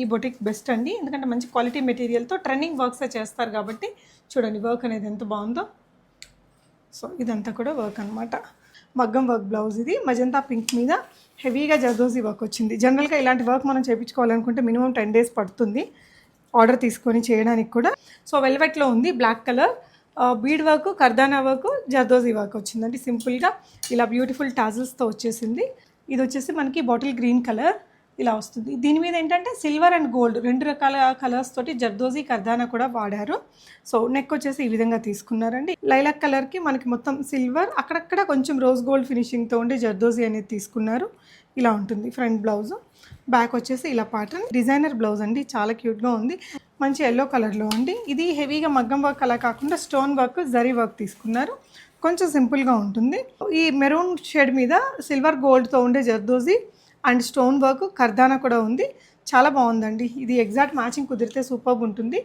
ఈ boutique best అండి. ఎందుకంటే మంచి క్వాలిటీ మెటీరియల్తో ట్రెండింగ్ వర్క్స్ చేస్తారు కాబట్టి చూడండి వర్క్ అనేది ఎంత బాగుందో. సో ఇదంతా కూడా వర్క్ అనమాట మగ్గం వర్క్ బ్లౌజ్ ఇది. మజంతా పింక్ మీద హెవీగా జర్దోజీ వర్క్ వచ్చింది. జనరల్గా ఇలాంటి వర్క్ మనం చేయించుకోవాలనుకుంటే మినిమం టెన్ డేస్ పడుతుంది. ఆర్డర్ తీసుకొని చేయడానికి కూడా. సో వెల్వెట్లో ఉంది black colour bead work కర్దానా work zardozi work వచ్చిందండి. సింపుల్గా ఇలా బ్యూటిఫుల్ టాజిల్స్తో వచ్చేసింది. ఇది వచ్చేసి మనకి బాటిల్ గ్రీన్ కలర్ ఇలా వస్తుంది. దీని మీద ఏంటంటే సిల్వర్ అండ్ గోల్డ్ రెండు రకాల కలర్స్ తోటి జర్దోజీ కర్దానా కూడా వాడారు. సో నెక్ వచ్చేసి ఈ విధంగా తీసుకున్నారండి. లైలాక్ కలర్కి మనకి మొత్తం సిల్వర్ అక్కడక్కడ కొంచెం రోజ్ గోల్డ్ ఫినిషింగ్తో ఉండి జర్దోజీ అనేది తీసుకున్నారు. ఇలా ఉంటుంది ఫ్రంట్ బ్లౌజ్. బ్యాక్ వచ్చేసి ఇలా ప్యాటర్న్ డిజైనర్ బ్లౌజ్ అండి. చాలా క్యూట్గా ఉంది. మంచి ఎల్లో కలర్లో అండి ఇది హెవీగా మగ్గం వర్క్ అలా కాకుండా స్టోన్ వర్క్ జరీ వర్క్ తీసుకున్నారు. కొంచెం సింపుల్గా ఉంటుంది. ఈ మెరూన్ షేడ్ మీద సిల్వర్ గోల్డ్తో ఉండే zardozi and stone work kardana కూడా ఉంది. చాలా బాగుందండి. ఇది ఎగ్జాక్ట్ మ్యాచింగ్ కుదిరితే సూపర్ ఉంటుంది.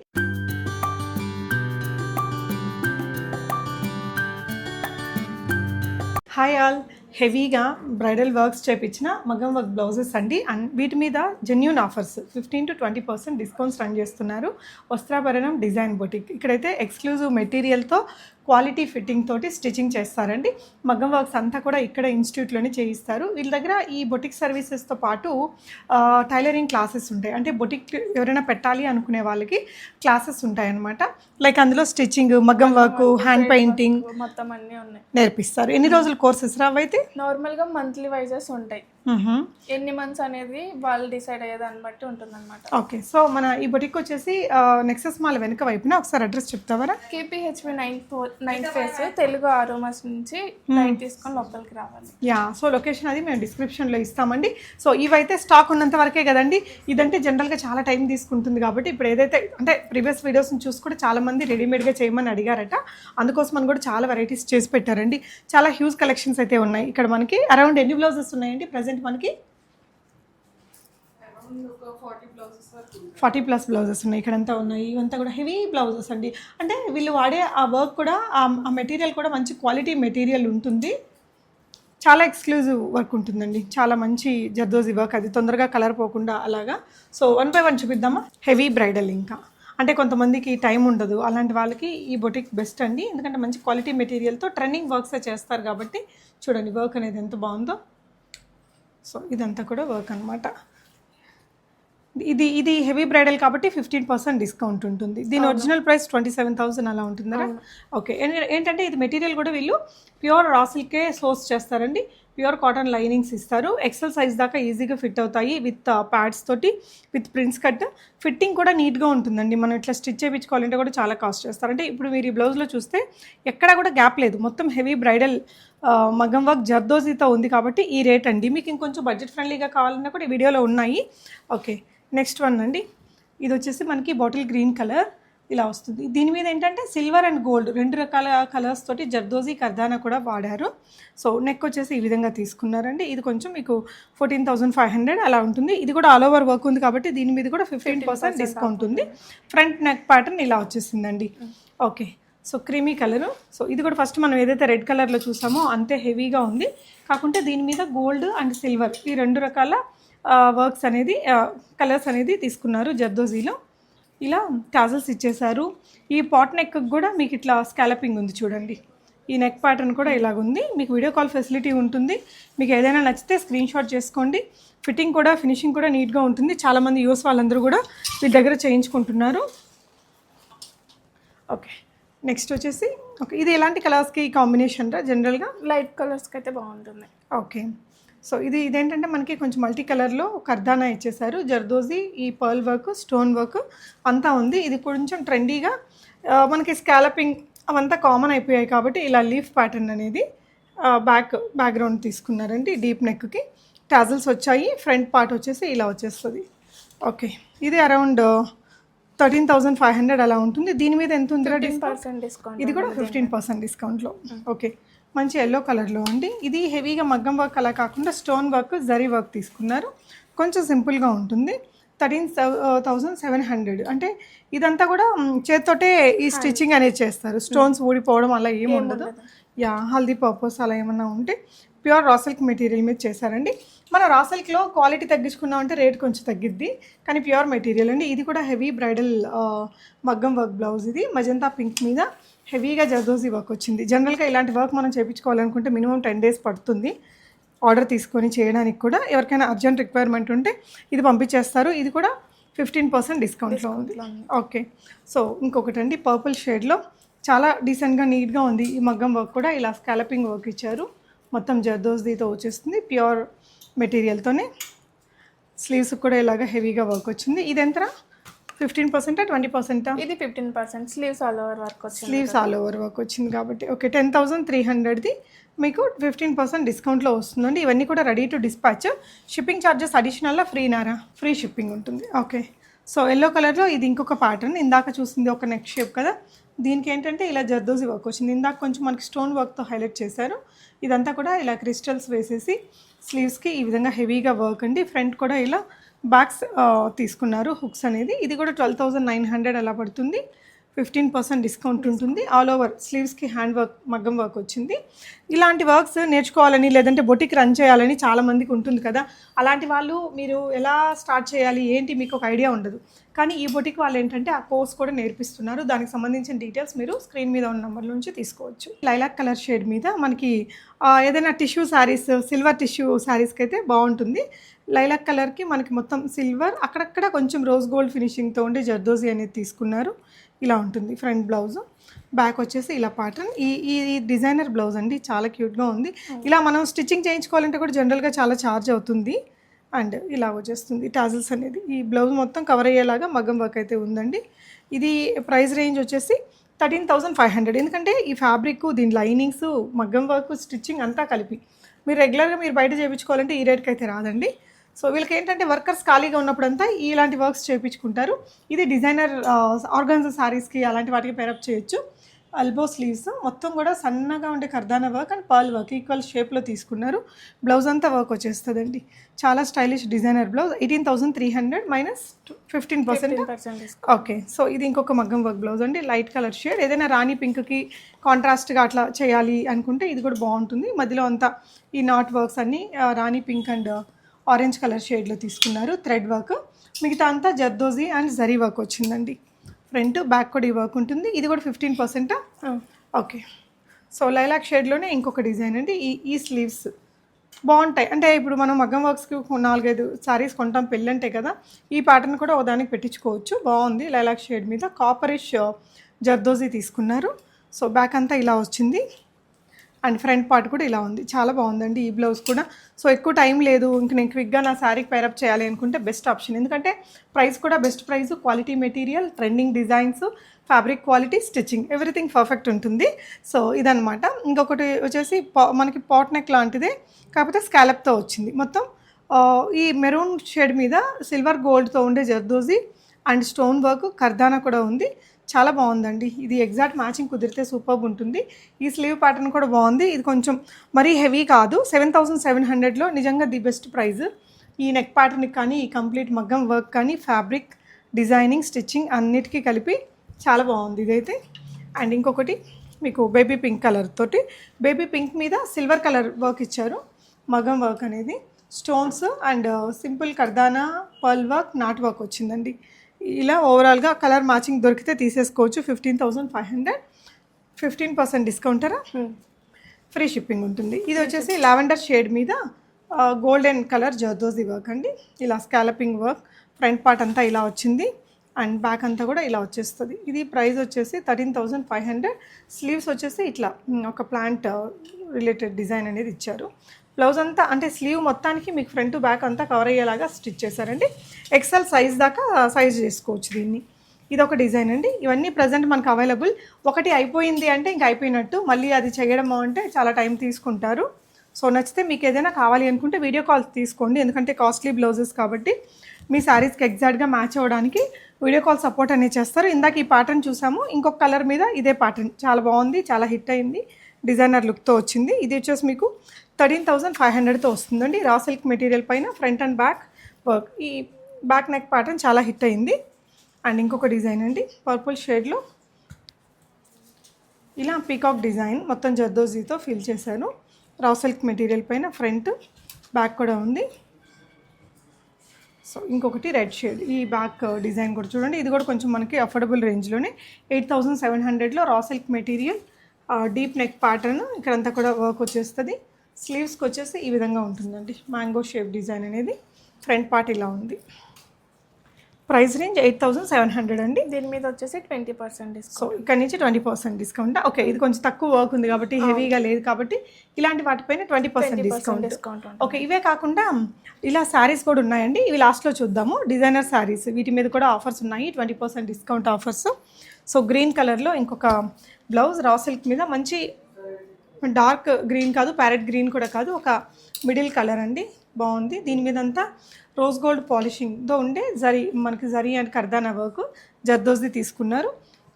Hi all. హెవీగా బ్రైడల్ వర్క్స్ చేపించిన మగం వర్క్ బ్లౌజెస్ అండి. అండ్ వీటి మీద genuine offers fifteen to twenty percent discounts run చేస్తున్నారు. Vastrabharanam design boutique. ఇక్కడైతే ఎక్స్క్లూజివ్ మెటీరియల్తో క్వాలిటీ ఫిట్టింగ్ తోటి స్టిచ్చింగ్ చేస్తారండి. మగ్గం వర్క్స్ అంతా కూడా ఇక్కడ ఇన్స్టిట్యూట్లోనే చేయిస్తారు. వీళ్ళ దగ్గర ఈ బొటిక్ సర్వీసెస్తో పాటు టైలరింగ్ క్లాసెస్ ఉంటాయి. అంటే బొటిక్ ఎవరైనా పెట్టాలి అనుకునే వాళ్ళకి క్లాసెస్ ఉంటాయి అనమాట లైక్ అందులో స్టిచ్చింగ్ మగ్గం వర్క్ హ్యాండ్ పెయింటింగ్ మొత్తం అన్నీ ఉన్నాయి. నేర్పిస్తారు. ఎన్ని రోజులు కోర్సెస్ రావైతే నార్మల్గా మంత్లీ వైజెస్ ఉంటాయి. ఎన్ని మంత్స్ అనేది వాళ్ళు డిసైడ్ అయ్యే దాన్ని బట్టి ఉంటుందన్నమాట. ఓకే సో మన ఈ బొటిక్ వచ్చేసి నెక్సెస్ మాల్ వెనుక వైపున ఒకసారి address చెప్తావరా? KPHB nine four nine phase Telugu aromas నుంచి లైట్ తీసుకొని లోపలికి రావాలి. యా సో లొకేషన్ అది మేము డిస్క్రిప్షన్లో ఇస్తామండి. సో ఇవైతే స్టాక్ ఉన్నంత వరకే కదండి. ఇదంటే జనరల్గా చాలా టైం తీసుకుంటుంది కాబట్టి ఇప్పుడు ఏదైతే అంటే ప్రీవియస్ వీడియోస్ని చూసి కూడా చాలా మంది రెడీమేడ్గా చేయమని అడిగారట. అందుకోసం మనం కూడా చాలా వెరైటీస్ చేసి పెట్టారండి. చాలా హ్యూజ్ కలెక్షన్స్ అయితే ఉన్నాయి. ఇక్కడ మనకి అరౌండ్ ఎన్ని బ్లౌజెస్ ఉన్నాయండి? ప్రజెంట్ మనకి? ఫార్టీ ప్లస్ బ్లౌజెస్ ఉన్నాయి. ఇక్కడంతా ఉన్నాయి. ఇవంతా కూడా హెవీ బ్లౌజెస్ అండి. అంటే వీళ్ళు వాడే ఆ వర్క్ కూడా ఆ- ఆ మెటీరియల్ కూడా మంచి క్వాలిటీ మెటీరియల్ ఉంటుంది. చాలా ఎక్స్క్లూజివ్ వర్క్ ఉంటుందండి. చాలా మంచి జర్దోజీ వర్క్ అది. తొందరగా కలర్ పోకుండా అలాగా. సో వన్ బై వన్ చూపిద్దామా? హెవీ బ్రైడల్ ఇంకా. అంటే కొంతమందికి టైం ఉండదు. అలాంటి వాళ్ళకి ఈ బొటిక్ బెస్ట్ అండి. ఎందుకంటే మంచి క్వాలిటీ మెటీరియల్తో ట్రెండింగ్ వర్క్స్ చేస్తారు కాబట్టి చూడండి వర్క్ అనేది ఎంత బాగుందో. సో ఇదంతా కూడా వర్క్ అనమాట ఇది ఇది హెవీ బ్రైడల్ కాబట్టి ఫిఫ్టీన్ పర్సెంట్ డిస్కౌంట్ ఉంటుంది. దీని original price twenty seven thousand అలా ఉంటుందా ఓకే ఏంట- ఏంటంటే ఇది మెటీరియల్ కూడా వీళ్ళు ప్యూర్ రా సిల్కే సోర్స్ చేస్తారండి. ప్యూర్ కాటన్ లైనింగ్స్ ఇస్తారు. ఎక్సెల్ సైజ్ దాకా ఈజీగా ఫిట్ అవుతాయి విత్ uh, ప్యాడ్స్ తోటి విత్ ప్రిన్స్ కట్ ఫిట్టింగ్ కూడా నీట్గా ఉంటుందండి. మనం ఇట్లా స్టిచ్ చేయించుకోవాలంటే కూడా చాలా కాస్ట్ చేస్తారు. అంటే ఇప్పుడు మీరు ఈ బ్లౌజ్లో చూస్తే ఎక్కడా కూడా గ్యాప్ లేదు. మొత్తం హెవీ బ్రైడల్ మగం వర్క్ జర్దోజీతో ఉంది కాబట్టి ఈ రేట్ అండి. మీకు ఇంకొంచెం బడ్జెట్ ఫ్రెండ్లీగా కావాలన్నా కూడా ఈ వీడియోలో ఉన్నాయి. ఓకే నెక్స్ట్ వన్ అండి. ఇది వచ్చేసి మనకి బాటిల్ గ్రీన్ కలర్ ఇలా వస్తుంది. దీని మీద ఏంటంటే సిల్వర్ అండ్ గోల్డ్ రెండు రకాల కలర్స్ తోటి జర్దోజీ కర్దానా కూడా వాడారు. సో నెక్ వచ్చేసి ఈ విధంగా తీసుకున్నారండి. ఇది కొంచెం మీకు ఫోర్టీన్ థౌసండ్ ఫైవ్ హండ్రెడ్ అలా ఉంటుంది. ఇది కూడా ఆల్ ఓవర్ వర్క్ ఉంది కాబట్టి దీని మీద కూడా ఫిఫ్టీన్ పర్సెంట్ డిస్కౌంట్ ఉంది. ఫ్రంట్ నెక్ ప్యాటర్న్ ఇలా వచ్చేసిందండి. Okay. So creamy colour. So ఇది కూడా ఫస్ట్ మనం ఏదైతే రెడ్ కలర్లో చూసామో అంతే హెవీగా ఉంది. కాకుంటే దీని మీద గోల్డ్ అండ్ సిల్వర్ ఈ రెండు రకాల వర్క్స్ అనేది కలర్స్ అనేది తీసుకున్నారు జర్దోజీలో. ఇలా టాజల్స్ ఇచ్చేసారు ఈ పాట్ నెక్ కూడా మీకు ఇట్లా స్కాలపింగ్ ఉంది చూడండి. ఈ నెక్ ప్యాటర్న్ కూడా ఇలాగుంది మీకు వీడియో కాల్ ఫెసిలిటీ ఉంటుంది. మీకు ఏదైనా నచ్చితే స్క్రీన్ షాట్ చేసుకోండి. ఫిట్టింగ్ కూడా ఫినిషింగ్ కూడా నీట్గా ఉంటుంది. చాలామంది యూస్ వాళ్ళందరూ కూడా వీళ్ళ దగ్గర చేయించుకుంటున్నారు. ఓకే నెక్స్ట్ వచ్చేసి ఓకే ఇది ఎలాంటి కలర్స్కి కాంబినేషన్ రా? జనరల్గా లైట్ కలర్స్కి అయితే బాగుంటుంది. ఓకే సో ఇది ఇదేంటంటే మనకి కొంచెం మల్టీ కలర్లో కర్దానా ఇచ్చేసారు. జర్దోజీ ఈ పర్ల్ వర్క్ స్టోన్ వర్క్ అంతా ఉంది. ఇది కొంచెం ట్రెండీగా మనకి స్కాలపింగ్ అవంతా కామన్ అయిపోయాయి కాబట్టి ఇలా లీఫ్ ప్యాటర్న్ అనేది బ్యాక్ బ్యాక్గ్రౌండ్ తీసుకున్నారండి డీప్ నెక్కి. టాజల్స్ వచ్చాయి ఫ్రంట్ పార్ట్ వచ్చేసి ఇలా వచ్చేస్తుంది. ఓకే ఇది around thirteen thousand five hundred అలా ఉంటుంది. దీని మీద ఎంత పర్సెంట్ డిస్కౌంట్ ఇది కూడా ఫిఫ్టీన్ పర్సెంట్ డిస్కౌంట్లో. ఓకే మంచి ఎల్లో కలర్లో అండి ఇది హెవీగా మగ్గం వర్క్ అలా కాకుండా స్టోన్ వర్క్ జరీ వర్క్ తీసుకున్నారు. కొంచెం సింపుల్గా ఉంటుంది. థర్టీన్ థౌజండ్ సెవెన్ హండ్రెడ్ అంటే ఇదంతా కూడా చేత్తోటే ఈ స్టిచ్చింగ్ అనేది చేస్తారు. స్టోన్స్ ఊడిపోవడం అలా ఏమి ఉండదు. యా హల్దీ పర్పస్ అలా ఏమన్నా ఉంటే ప్యూర్ రా సిల్క్ మెటీరియల్ మీద చేశారండి. మన రా సిల్క్లో క్వాలిటీ తగ్గించుకున్నామంటే రేట్ కొంచెం తగ్గిద్ది. కానీ ప్యూర్ మెటీరియల్ అండి. ఇది కూడా హెవీ బ్రైడల్ మగ్గం వర్క్ బ్లౌజ్ ఇది. మజంతా పింక్ మీద. హెవీగా జర్దోజీ వర్క్ వచ్చింది. జనరల్గా ఇలాంటి వర్క్ మనం చేయించుకోవాలనుకుంటే మినిమం టెన్ డేస్ పడుతుంది. ఆర్డర్ తీసుకొని చేయడానికి కూడా ఎవరికైనా అర్జెంట్ రిక్వైర్మెంట్ ఉంటే ఇది పంపించేస్తారు. ఇది కూడా ఫిఫ్టీన్ పర్సెంట్ డిస్కౌంట్లో ఉంది. ఓకే సో ఇంకొకటి అండి పర్పుల్ షేడ్లో చాలా డీసెంట్గా నీట్గా ఉంది. ఈ మగ్గం వర్క్ కూడా ఇలా స్కాలపింగ్ వర్క్ ఇచ్చారు. మొత్తం జర్దోస్దీతో వచ్చేస్తుంది. ప్యూర్ మెటీరియల్తోనే స్లీవ్స్ కూడా ఇలాగ హెవీగా వర్క్ వచ్చింది. ఇది ఎంత ఫిఫ్టీన్ పర్సెంటా ట్వంటీ పర్సెంటా? ఇది fifteen percent. Sleeves all over work వచ్చింది స్లీవ్స్ ఆల్ ఓవర్ వర్క్ వచ్చింది కాబట్టి. ఓకే టెన్ థౌసండ్ త్రీ హండ్రెడ్ది మీకు ఫిఫ్టీన్ పర్సెంట్ డిస్కౌంట్లో వస్తుందండి. ఇవన్నీ కూడా ready to dispatch. Shipping charges అడిషనల్గా ఫ్రీనారా ఫ్రీ షిప్పింగ్ ఉంటుంది. ఓకే. సో ఎల్లో కలర్లో ఇది ఇంకొక ప్యాటర్న్. ఇందాక చూసింది ఒక నెక్ షేప్ కదా. దీనికి ఏంటంటే ఇలా జర్దోజీ వర్క్ వచ్చింది. ఇందాక కొంచెం మనకి స్టోన్ వర్క్తో హైలైట్ చేశారు. ఇదంతా కూడా ఇలా క్రిస్టల్స్ వేసేసి స్లీవ్స్కి ఈ విధంగా హెవీగా వర్క్ అండి. ఫ్రంట్ కూడా ఇలా బ్యాగ్స్ తీసుకున్నారు హుక్స్ అనేది. ఇది కూడా ట్వెల్వ్ థౌజండ్ నైన్ హండ్రెడ్ అలా పడుతుంది. ఫిఫ్టీన్ పర్సెంట్ డిస్కౌంట్ ఉంటుంది. ఆల్ ఓవర్ స్లీవ్స్కి హ్యాండ్ వర్క్ మగ్గం వర్క్ వచ్చింది. ఇలాంటి వర్క్స్ నేర్చుకోవాలని లేదంటే బొటిక్ రన్ చేయాలని చాలామందికి ఉంటుంది కదా. అలాంటి వాళ్ళు మీరు ఎలా స్టార్ట్ చేయాలి? ఏంటి? మీకు ఒక ఐడియా ఉండదు. కానీ ఈ బొటిక్ వాళ్ళు ఏంటంటే ఆ కోర్స్ కూడా నేర్పిస్తున్నారు. దానికి సంబంధించిన డీటెయిల్స్ మీరు స్క్రీన్ మీద ఉన్న నెంబర్ నుంచి తీసుకోవచ్చు. లైలాక్ కలర్ షేడ్ మీద మనకి ఏదైనా టిష్యూ శారీస్ సిల్వర్ టిష్యూ శారీస్కి అయితే బాగుంటుంది. లైలాక్ కలర్కి మనకి మొత్తం సిల్వర్ అక్కడక్కడ కొంచెం రోజ్ గోల్డ్ ఫినిషింగ్తో ఉండే జర్దోజీ అనేది తీసుకున్నారు. ఇలా ఉంటుంది ఫ్రంట్ బ్లౌజు. బ్యాక్ వచ్చేసి ఇలా ప్యాటర్న్ ఈ ఈ డిజైనర్ బ్లౌజ్ అండి చాలా క్యూట్గా ఉంది. ఇలా మనం స్టిచ్చింగ్ చేయించుకోవాలంటే కూడా జనరల్గా చాలా ఛార్జ్ అవుతుంది. అండ్ ఇలా వచ్చేస్తుంది టాజిల్స్ అనేది. ఈ బ్లౌజ్ మొత్తం కవర్ అయ్యేలాగా మగ్గం వర్క్ అయితే ఉందండి. ఇది ప్రైస్ రేంజ్ వచ్చేసి థర్టీన్ థౌసండ్ ఫైవ్ హండ్రెడ్ ఎందుకంటే ఈ ఫ్యాబ్రిక్ దీని లైనింగ్స్ మగ్గం వర్క్ స్టిచ్చింగ్ అంతా కలిపి. మీరు రెగ్యులర్గా మీరు బయట చేయించుకోవాలంటే ఈ రేట్కి అయితే రాదండి. సో వీళ్ళకి ఏంటంటే వర్కర్స్ ఖాళీగా ఉన్నప్పుడంతా ఇలాంటి వర్క్స్ చేయించుకుంటారు. ఇది డిజైనర్ ఆర్గన్స్ శారీస్కి అలాంటి వాటికి పేరప్ చేయొచ్చు. అల్బో స్లీవ్స్ మొత్తం కూడా సన్నగా ఉండే కర్దానా work and pearl work equal షేప్లో తీసుకున్నారు. బ్లౌజ్ అంతా వర్క్ వచ్చేస్తుందండి. చాలా stylish designer blouse eighteen thousand three hundred minus fifteen percent okay so ఇది ఇంకొక మగ్గం వర్క్ బ్లౌజ్ అండి. లైట్ కలర్ షేడ్ ఏదైనా రాణి పింక్కి కాంట్రాస్ట్గా అట్లా చేయాలి అనుకుంటే ఇది కూడా బాగుంటుంది. మధ్యలో అంతా ఈ నాట్ వర్క్స్ అన్నీ rani pink and orange colour షేడ్లో తీసుకున్నారు థ్రెడ్ వర్క్. మిగతా అంతా జర్దోజీ అండ్ జరీ వర్క్ వచ్చిందండి. ఫ్రంట్ బ్యాక్ కూడా ఈ వర్క్ ఉంటుంది. ఇది కూడా ఫిఫ్టీన్ పర్సెంటా? ఓకే. సో లైలాక్ షేడ్లోనే ఇంకొక డిజైన్ అండి. ఈ ఈ స్లీవ్స్ బాగుంటాయి. అంటే ఇప్పుడు మనం మగ్గం వర్క్స్కి నాలుగైదు సారీస్ కొంటాం పెళ్ళంటే కదా ఈ ప్యాటర్న్ కూడా ఒకదానికి పెట్టించుకోవచ్చు. బాగుంది. లైలాక్ షేడ్ మీద కాపరిష్ జర్దోజీ తీసుకున్నారు. సో బ్యాక్ అంతా ఇలా వచ్చింది. అండ్ ఫ్రంట్ పార్ట్ కూడా ఇలా ఉంది. చాలా బాగుందండి ఈ బ్లౌజ్ కూడా. సో ఎక్కువ టైం లేదు. ఇంక నేను క్విక్గా నా శారీకి పైరప్ చేయాలి అనుకుంటే బెస్ట్ ఆప్షన్. ఎందుకంటే ప్రైస్ కూడా best price quality material trending designs fabric quality stitching. Everything perfect ఉంటుంది. సో ఇదనమాట ఇంకొకటి వచ్చేసి పా- మనకి పాట్ నెక్ లాంటిదే. కాకపోతే స్కాలప్తో వచ్చింది. మొత్తం ఈ మెరూన్ షేడ్ మీద సిల్వర్ గోల్డ్తో ఉండే zardozi and stone work kardana కూడా ఉంది. చాలా బాగుందండి. ఇది ఎగ్జాక్ట్ మ్యాచింగ్ కుదిరితే సూపర్బ్ ఉంటుంది. ఈ స్లీవ్ ప్యాటర్న్ కూడా బాగుంది. ఇది కొంచెం మరీ హెవీ కాదు. సెవెన్ థౌసండ్ సెవెన్ హండ్రెడ్లో నిజంగా ది బెస్ట్ ప్రైజ్ ఈ నెక్ ప్యాటర్న్కి కానీ ఈ కంప్లీట్ మగ్గం వర్క్ కానీ ఫ్యాబ్రిక్ డిజైనింగ్ స్టిచ్చింగ్ అన్నిటికీ కలిపి చాలా బాగుంది ఇదైతే. అండ్ ఇంకొకటి మీకు బేబీ పింక్ కలర్ తోటి. బేబీ పింక్ మీద సిల్వర్ కలర్ వర్క్ ఇచ్చారు. మగం వర్క్ అనేది. Stones and simple కర్దానా pearl work knot work వచ్చిందండి. ఇలా ఓవరాల్గా కలర్ మ్యాచింగ్ దొరికితే తీసేసుకోవచ్చు. Fifteen thousand five hundred fifteen percent డిస్కౌంటరా free shipping ఉంటుంది. ఇది వచ్చేసి లావెండర్ షేడ్ మీద గోల్డెన్ కలర్ జర్దోజీ వర్క్ అండి. ఇలా స్కాలపింగ్ వర్క్ ఫ్రంట్ పార్ట్ అంతా ఇలా వచ్చింది. అండ్ బ్యాక్ అంతా కూడా ఇలా వచ్చేస్తుంది. ఇది ప్రైస్ వచ్చేసి thirteen thousand five hundred. Sleeves వచ్చేసి ఇట్లా ఒక ప్లాంట్ రిలేటెడ్ డిజైన్ అనేది ఇచ్చారు. బ్లౌజ్ అంతా అంటే స్లీవ్ మొత్తానికి మీకు ఫ్రంట్ బ్యాక్ అంతా కవర్ అయ్యేలాగా స్టిచ్ చేశారండి. ఎక్సెల్ సైజ్ దాకా సైజ్ చేసుకోవచ్చు దీన్ని. ఇది ఒక డిజైన్ అండి. ఇవన్నీ ప్రజెంట్ మనకు అవైలబుల్ ఒకటి అయిపోయింది అంటే ఇంక అయిపోయినట్టు. మళ్ళీ అది చేయడం అంటే చాలా టైం తీసుకుంటారు. సో నచ్చితే మీకు ఏదైనా కావాలి అనుకుంటే వీడియో కాల్ తీసుకోండి. ఎందుకంటే కాస్ట్లీ బ్లౌజెస్ కాబట్టి మీ శారీస్కి ఎగ్జాక్ట్గా మ్యాచ్ అవ్వడానికి వీడియో కాల్ సపోర్ట్ అనేది చేస్తారు. ఇందాక ఈ ప్యాటర్న్ చూసాము. ఇంకొక కలర్ మీద ఇదే ప్యాటర్న్ చాలా బాగుంది. చాలా హిట్ అయింది. డిజైనర్ లుక్తో వచ్చింది. ఇది వచ్చేసి మీకు థర్టీన్ థౌసండ్ ఫైవ్ హండ్రెడ్తో వస్తుందండి. రా సిల్క్ మెటీరియల్ పైన ఫ్రంట్ అండ్ బ్యాక్ వర్క్. ఈ బ్యాక్ నెక్ ప్యాటర్న్ చాలా హిట్ అయింది. అండ్ ఇంకొక డిజైన్ అండి. పర్పుల్ షేడ్లో ఇలా పీకాక్ డిజైన్ మొత్తం జర్దోజీతో ఫిల్ చేశాను. రా సిల్క్ మెటీరియల్ పైన ఫ్రంట్ బ్యాక్ కూడా ఉంది. సో ఇంకొకటి రెడ్ షేడ్ ఈ బ్యాక్ డిజైన్ uh, కూడా చూడండి. ఇది కూడా కొంచెం మనకి అఫోర్డబుల్ రేంజ్లోనే ఎయిట్ థౌజండ్ సెవెన్ హండ్రెడ్లో raw silk material deep neck pattern ఇక్కడంతా కూడా వర్క్ వచ్చేస్తుంది. స్లీవ్స్కి వచ్చేసి ఈ విధంగా ఉంటుందండి. మ్యాంగో షేప్ డిజైన్ అనేది. ఫ్రంట్ పార్ట్ ఇలా ఉంది. Price range eight thousand seven hundred అండి. దీని మీద వచ్చేసి ట్వంటీ పర్సెంట్ సో డిస్కౌంట్ ఇక్కడ నుంచి ట్వంటీ పర్సెంట్ డిస్కౌంట్ ఓకే ఇది కొంచెం తక్కువ వర్క్ ఉంది కాబట్టి హెవీగా లేదు కాబట్టి ఇలాంటి వాటిపైన twenty percent discount discount okay ఇవే కాకుండా ఇలా శారీస్ కూడా ఉన్నాయండి. ఇవి లాస్ట్లో చూద్దాము. డిజైనర్ శారీస్ వీటి మీద కూడా ఆఫర్స్ ఉన్నాయి. Twenty percent discount offers so green కలర్లో ఇంకొక బ్లౌజ్ రా సిల్క్ మీద మంచి డార్క్ గ్రీన్ కాదు ప్యారెట్ గ్రీన్ కూడా కాదు. ఒక మిడిల్ కలర్ అండి. బాగుంది. దీని మీద అంతా రోజ్ గోల్డ్ పాలిషింగ్తో ఉండే జరీ మనకి జరీ అండ్ కర్దానా వర్క్ జర్దోస్ది తీసుకున్నారు.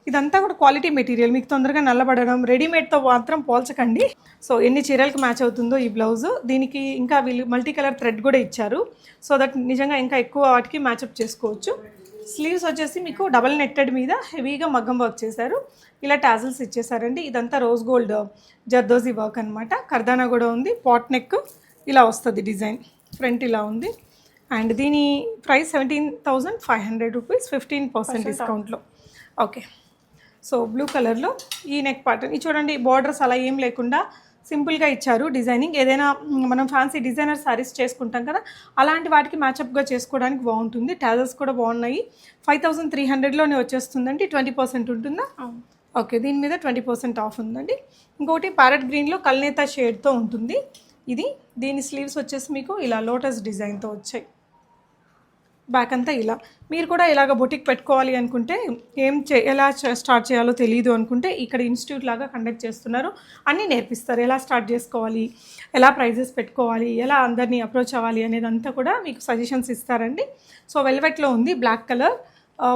ఇదంతా కూడా క్వాలిటీ మెటీరియల్. మీకు తొందరగా నల్లబడడం రెడీమేడ్తో మాత్రం పోల్చకండి. సో ఎన్ని చీరలకు మ్యాచ్ అవుతుందో ఈ బ్లౌజ్. దీనికి ఇంకా వీళ్ళు మల్టీ కలర్ థ్రెడ్ కూడా ఇచ్చారు. సో దట్ నిజంగా ఇంకా ఎక్కువ వాటికి మ్యాచప్ చేసుకోవచ్చు. స్లీవ్స్ వచ్చేసి మీకు డబల్ నెట్టెడ్ మీద హెవీగా మగ్గం వర్క్ చేశారు. ఇలా టాజిల్స్ ఇచ్చేసారండి. ఇదంతా రోజ్ గోల్డ్ జర్దోజీ వర్క్ అనమాట కర్దానా కూడా ఉంది. పాట్ నెక్ ఇలా వస్తుంది డిజైన్. ఫ్రంట్ ఇలా ఉంది. అండ్ దీని price seventeen thousand five hundred rupees fifteen percent డిస్కౌంట్లో ఓకే సో బ్లూ కలర్లో ఈ నెక్ పార్టన్ ఇది చూడండి బార్డర్స్ అలా ఏం లేకుండా సింపుల్గా ఇచ్చారు డిజైనింగ్ ఏదైనా మనం ఫ్యాన్సీ డిజైనర్ శారీస్ చేసుకుంటాం కదా అలాంటి వాటికి మ్యాచప్గా చేసుకోవడానికి బాగుంటుంది. టాజల్స్ కూడా బాగున్నాయి. ఫైవ్ థౌసండ్ త్రీ హండ్రెడ్లోనే వచ్చేస్తుందండి. ట్వంటీ పర్సెంట్ ఉంటుందా? ఓకే దీని మీద ట్వంటీ పర్సెంట్ ఆఫ్ ఉందండి. ఇంకోటి ప్యారెట్ గ్రీన్లో కల్నేత షేడ్తో ఉంటుంది. ఇది దీని స్లీవ్స్ వచ్చేసి మీకు ఇలా లోటస్ డిజైన్తో వచ్చాయి. బ్యాక్ అంతా ఇలా. మీరు కూడా ఇలాగ బొటిక్ పెట్టుకోవాలి అనుకుంటే ఏం చే ఎలా స్టార్ట్ చేయాలో తెలియదు అనుకుంటే ఇక్కడ ఇన్స్టిట్యూట్ లాగా కండక్ట్ చేస్తున్నారు. అన్నీ నేర్పిస్తారు. ఎలా స్టార్ట్ చేసుకోవాలి? ఎలా ప్రైజెస్ పెట్టుకోవాలి? ఎలా అందరినీ అప్రోచ్ అవ్వాలి అనేది అంతా కూడా మీకు సజెషన్స్ ఇస్తారండి. సో వెల్వెట్లో ఉంది black colour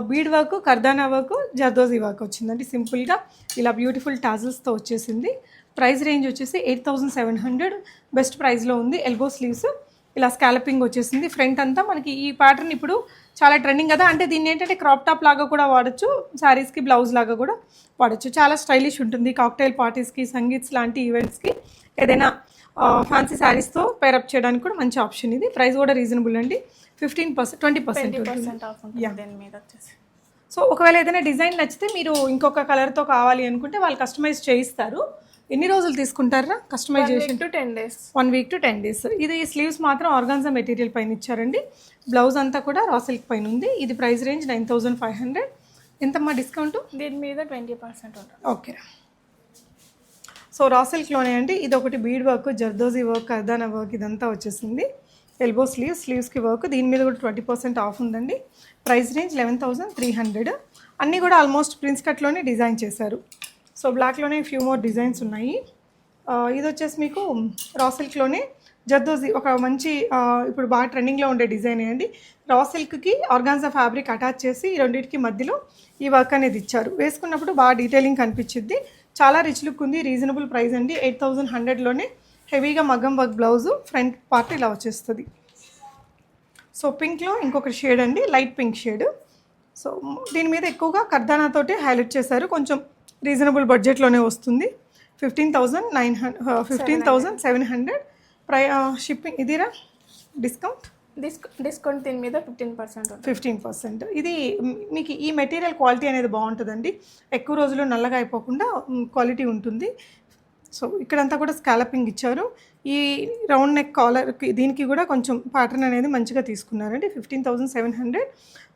bead work kardana work zardozi work వచ్చిందండి. సింపుల్గా ఇలా బ్యూటిఫుల్ టాజిల్స్తో వచ్చేసింది. ప్రైస్ రేంజ్ వచ్చేసి eight thousand seven hundred. Best ప్రైస్లో ఉంది. Elbow sleeves. ఇలా స్కాలపింగ్ వచ్చేసింది. ఫ్రంట్ అంతా మనకి ఈ ప్యాటర్న్ ఇప్పుడు చాలా ట్రెండింగ్ కదా. అంటే దీన్ని ఏంటంటే క్రాప్ టాప్ లాగా కూడా వాడచ్చు. శారీస్కి బ్లౌజ్ లాగా కూడా వాడచ్చు. చాలా స్టైలిష్ ఉంటుంది. కాక్టైల్ పార్టీస్కి సంగీత్స్ లాంటి ఈవెంట్స్కి ఏదైనా ఫ్యాన్సీ శారీస్తో పేరప్ చేయడానికి కూడా మంచి ఆప్షన్ ఇది. ప్రైస్ కూడా రీజనబుల్ అండి. Fifteen percent twenty percent so ఒకవేళ ఏదైనా డిజైన్ నచ్చితే మీరు ఇంకొక కలర్తో కావాలి అనుకుంటే వాళ్ళు కస్టమైజ్ చేయిస్తారు. ఎన్ని రోజులు తీసుకుంటారా customization to ten days one week to ten days ఇది స్లీవ్స్ మాత్రం ఆర్గాన్జా మెటీరియల్ పైన ఇచ్చారండి. బ్లౌజ్ అంతా కూడా రా సిల్క్ పైన ఉంది. ఇది price range nine thousand five hundred ఎంతమ్మా డిస్కౌంట్ దీని మీద ట్వంటీ పర్సెంట్ ఉంటుంది. ఓకే సో రా సిల్క్లోనే అండి. ఇది ఒకటి bead work zardozi work కర్దానా work ఇదంతా వచ్చేసింది. ఎల్బో స్లీవ్స్ స్లీవ్స్కి వర్క్ దీని మీద కూడా ట్వంటీ పర్సెంట్ ఆఫ్ ఉందండి. Price range eleven thousand three hundred అన్నీ కూడా ఆల్మోస్ట్ ప్రిన్స్ కట్లోనే డిజైన్ చేశారు. సో బ్లాక్లోనే ఫ్యూ మోర్ డిజైన్స్ ఉన్నాయి. ఇది వచ్చేసి మీకు రా సిల్క్లోనే జర్దోజీ ఒక మంచి ఇప్పుడు బాగా ట్రెండింగ్లో ఉండే డిజైన్ అండి రా సిల్క్కి ఆర్గాన్జా ఫ్యాబ్రిక్ అటాచ్ చేసి ఈ రెండింటికి మధ్యలో ఈ వర్క్ అనేది ఇచ్చారు. వేసుకున్నప్పుడు బాగా డీటెయిలింగ్ కనిపించింది చాలా రిచ్ లుక్ ఉంది రీజనబుల్ ప్రైస్ అండి. ఎయిట్ థౌజండ్ హండ్రెడ్లోనే హెవీగా మగ్గం వర్క్ బ్లౌజు ఫ్రంట్ పార్ట్ ఇలా వచ్చేస్తుంది. సో పింక్లో ఇంకొక షేడ్ అండి లైట్ పింక్ షేడ్ సో దీని మీద ఎక్కువగా కర్దానాతోటి హైలైట్ చేశారు. కొంచెం రీజనబుల్ బడ్జెట్లోనే వస్తుంది. Fifteen thousand nine hundred fifteen thousand seven hundred. ప్రై షిప్పింగ్ ఇదిరా? డిస్కౌంట్? డిస్క డిస్కౌంట్ దీని మీద ఫిఫ్టీన్ పర్సెంట్ ఫిఫ్టీన్ పర్సెంట్. ఇది మీకు ఈ మెటీరియల్ క్వాలిటీ అనేది బాగుంటుందండి. ఎక్కువ రోజులు నల్లగా అయిపోకుండా క్వాలిటీ ఉంటుంది. సో ఇక్కడంతా కూడా స్కాలపింగ్ ఇచ్చారు. ఈ రౌండ్ నెక్ కాలర్కి దీనికి కూడా కొంచెం ప్యాటర్న్ అనేది మంచిగా తీసుకున్నారండి. Fifteen thousand seven hundred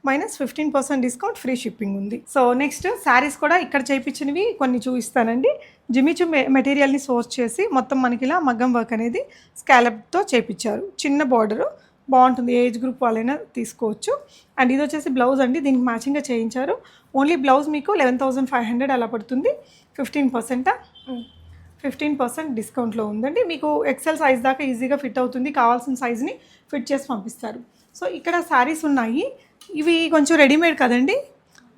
minus fifteen percent discount free shipping ఉంది. సో నెక్స్ట్ శారీస్ కూడా ఇక్కడ చేయించినవి కొన్ని చూపిస్తానండి. జిమిచు మె మెటీరియల్ని సోర్స్ చేసి మొత్తం మనకి ఇలా మగ్గం వర్క్ అనేది స్కాలప్తో చేపించారు. చిన్న బార్డరు బాగుంటుంది. ఏజ్ గ్రూప్ వాళ్ళైనా తీసుకోవచ్చు. అండ్ ఇది వచ్చేసి బ్లౌజ్ అండి. దీనికి మ్యాచింగ్గా చేయించారు. ఓన్లీ బ్లౌజ్ మీకు లెవెన్ థౌసండ్ ఫైవ్ హండ్రెడ్ అలా పడుతుంది. ఫిఫ్టీన్ పర్సెంటా ఫిఫ్టీన్ పర్సెంట్ డిస్కౌంట్లో ఉందండి. మీకు ఎక్సెల్ సైజ్ దాకా ఈజీగా ఫిట్ అవుతుంది. కావాల్సిన సైజ్ని ఫిట్ చేసి పంపిస్తారు. సో ఇక్కడ శారీస్ ఉన్నాయి. ఇవి కొంచెం రెడీమేడ్ కదండి.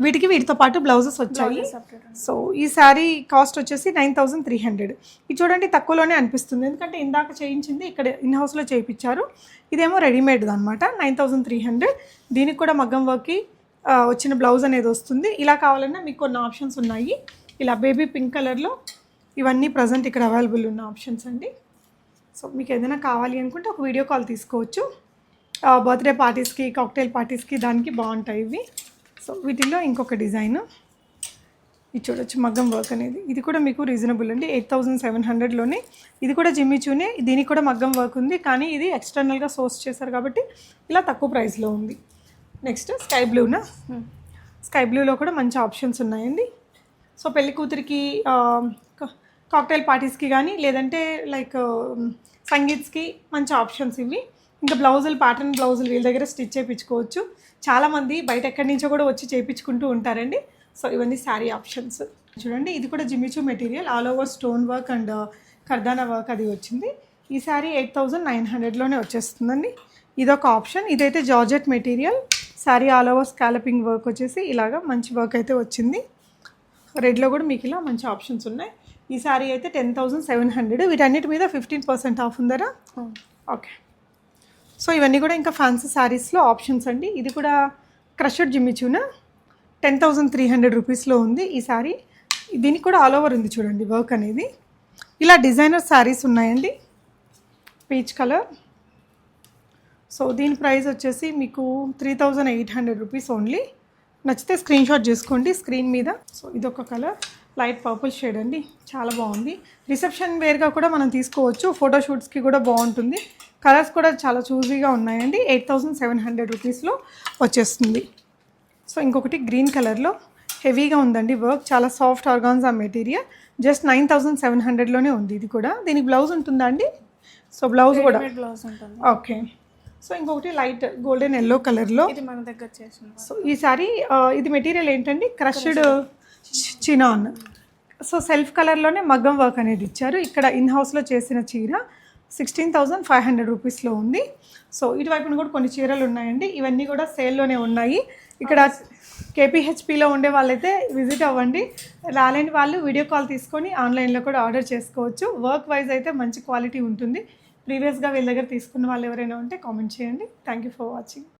వీటికి వీటితో పాటు బ్లౌజెస్ వచ్చాయి. సో ఈ శారీ కాస్ట్ వచ్చేసి నైన్ థౌజండ్ త్రీ హండ్రెడ్. ఇది చూడండి తక్కువలోనే అనిపిస్తుంది. ఎందుకంటే ఇందాక చేయించింది ఇక్కడ ఇన్ హౌస్లో చేయించారు. ఇదేమో రెడీమేడ్ అనమాట నైన్ థౌజండ్ త్రీ హండ్రెడ్. దీనికి కూడా మగ్గం వర్క్కి వచ్చిన బ్లౌజ్ అనేది వస్తుంది. ఇలా కావాలన్నా మీకు కొన్ని ఆప్షన్స్ ఉన్నాయి. ఇలా బేబీ పింక్ కలర్లో ఇవన్నీ ప్రజెంట్ ఇక్కడ అవైలబుల్ ఉన్న ఆప్షన్స్ అండి. సో మీకు ఏదైనా కావాలి అనుకుంటే ఒక వీడియో కాల్ తీసుకోవచ్చు. బర్త్డే పార్టీస్కి కాక్టైల్ పార్టీస్కి దానికి బాగుంటాయి ఇవి. సో వీటిల్లో ఇంకొక డిజైన్. ఇది చూడొచ్చు మగ్గం వర్క్ అనేది. ఇది కూడా మీకు రీజనబుల్ అండి. ఎయిట్ థౌజండ్ సెవెన్ హండ్రెడ్లోనే. ఇది కూడా జిమ్మిచూనే దీనికి కూడా మగ్గం వర్క్ ఉంది. కానీ ఇది ఎక్స్టర్నల్గా సోర్స్ చేశారు కాబట్టి ఇలా తక్కువ ప్రైస్లో ఉంది. నెక్స్ట్ స్కై బ్లూనా స్కై బ్లూలో కూడా మంచి ఆప్షన్స్ ఉన్నాయండి. సో పెళ్ళి కూతురికి కాక్టైల్ పార్టీస్కి కానీ లేదంటే లైక్ uh, సంగీత్స్కి మంచి ఆప్షన్స్ ఇవి. ఇంకా బ్లౌజులు ప్యాటర్న్ బ్లౌజులు వీళ్ళ దగ్గర స్టిచ్ చేయించుకోవచ్చు. చాలామంది బయట ఎక్కడి నుంచో కూడా వచ్చి చేయించుకుంటూ ఉంటారండి. సో ఇవన్నీ శారీ ఆప్షన్స్ చూడండి ఇది కూడా Jimmy Choo material. All over stone work and kardana work అది వచ్చింది. ఈ శారీ ఎయిట్ థౌజండ్ నైన్ హండ్రెడ్లోనే వచ్చేస్తుందండి. ఇదొక ఆప్షన్ ఇదైతే georgette material. Sari all over scalloping work వచ్చేసి ఇలాగా మంచి వర్క్ అయితే వచ్చింది. రెడ్లో కూడా మీకు ఇలా మంచి ఆప్షన్స్ ఉన్నాయి. ఈ శారీ అయితే టెన్ థౌజండ్ సెవెన్ హండ్రెడ్. వీటన్నిటి మీద ఫిఫ్టీన్ పర్సెంట్ ఆఫ్ ఉందరా? ఓకే. సో ఇవన్నీ కూడా ఇంకా ఫ్యాన్సీ శారీస్లో ఆప్షన్స్ అండి. ఇది కూడా క్రషడ్ జిమ్మిచూనా టెన్ థౌజండ్ త్రీ హండ్రెడ్ రూపీస్లో ఉంది ఈ శారీ దీనికి కూడా ఆల్ ఓవర్ ఉంది చూడండి వర్క్ అనేది. ఇలా డిజైనర్ శారీస్ ఉన్నాయండి. పీచ్ కలర్ సో దీని ప్రైస్ వచ్చేసి మీకు three thousand eight hundred rupees only నచ్చితే స్క్రీన్ షాట్ చేసుకోండి స్క్రీన్ మీద. సో ఇదొక కలర్ లైట్ పర్పుల్ షేడ్ అండి. చాలా బాగుంది. రిసెప్షన్ వేర్గా కూడా మనం తీసుకోవచ్చు. ఫోటోషూట్స్కి కూడా బాగుంటుంది. కలర్స్ కూడా చాలా చూజీగా ఉన్నాయండి. ఎయిట్ థౌజండ్ సెవెన్ హండ్రెడ్ రూపీస్లో వచ్చేస్తుంది. సో ఇంకొకటి గ్రీన్ కలర్లో హెవీగా ఉందండి వర్క్. చాలా soft organza material. Just nine thousand seven హండ్రెడ్లోనే ఉంది ఇది కూడా. దీనికి బ్లౌజ్ ఉంటుందా అండి? సో బ్లౌజ్ కూడా. బ్లౌజ్ ఉంటుంది. ఓకే. సో ఇంకొకటి లైట్ గోల్డెన్ ఎల్లో కలర్లో ఇది మన దగ్గర చేసిన సో ఈ సారీ ఆ, ఇది మెటీరియల్ ఏంటండి? క్రష్డ్. చినాన్ సో సెల్ఫ్ కలర్లోనే మగ్గం వర్క్ అనేది ఇచ్చారు. ఇక్కడ ఇన్ హౌస్లో చేసిన చీర సిక్స్టీన్ థౌజండ్ ఫైవ్ హండ్రెడ్ రూపీస్లో ఉంది. సో ఇటువైపున కూడా కొన్ని చీరలు ఉన్నాయండి. ఇవన్నీ కూడా సేల్లోనే ఉన్నాయి. ఇక్కడ కేపీహెచ్పిలో ఉండే వాళ్ళైతే విజిట్ అవ్వండి. రాలేని వాళ్ళు వీడియో కాల్ తీసుకొని ఆన్లైన్లో కూడా ఆర్డర్ చేసుకోవచ్చు. వర్క్ వైజ్ అయితే మంచి క్వాలిటీ ఉంటుంది. ప్రీవియస్గా వీళ్ళ దగ్గర తీసుకున్న వాళ్ళు ఎవరైనా ఉంటే కామెంట్ చేయండి. Thank you for watching.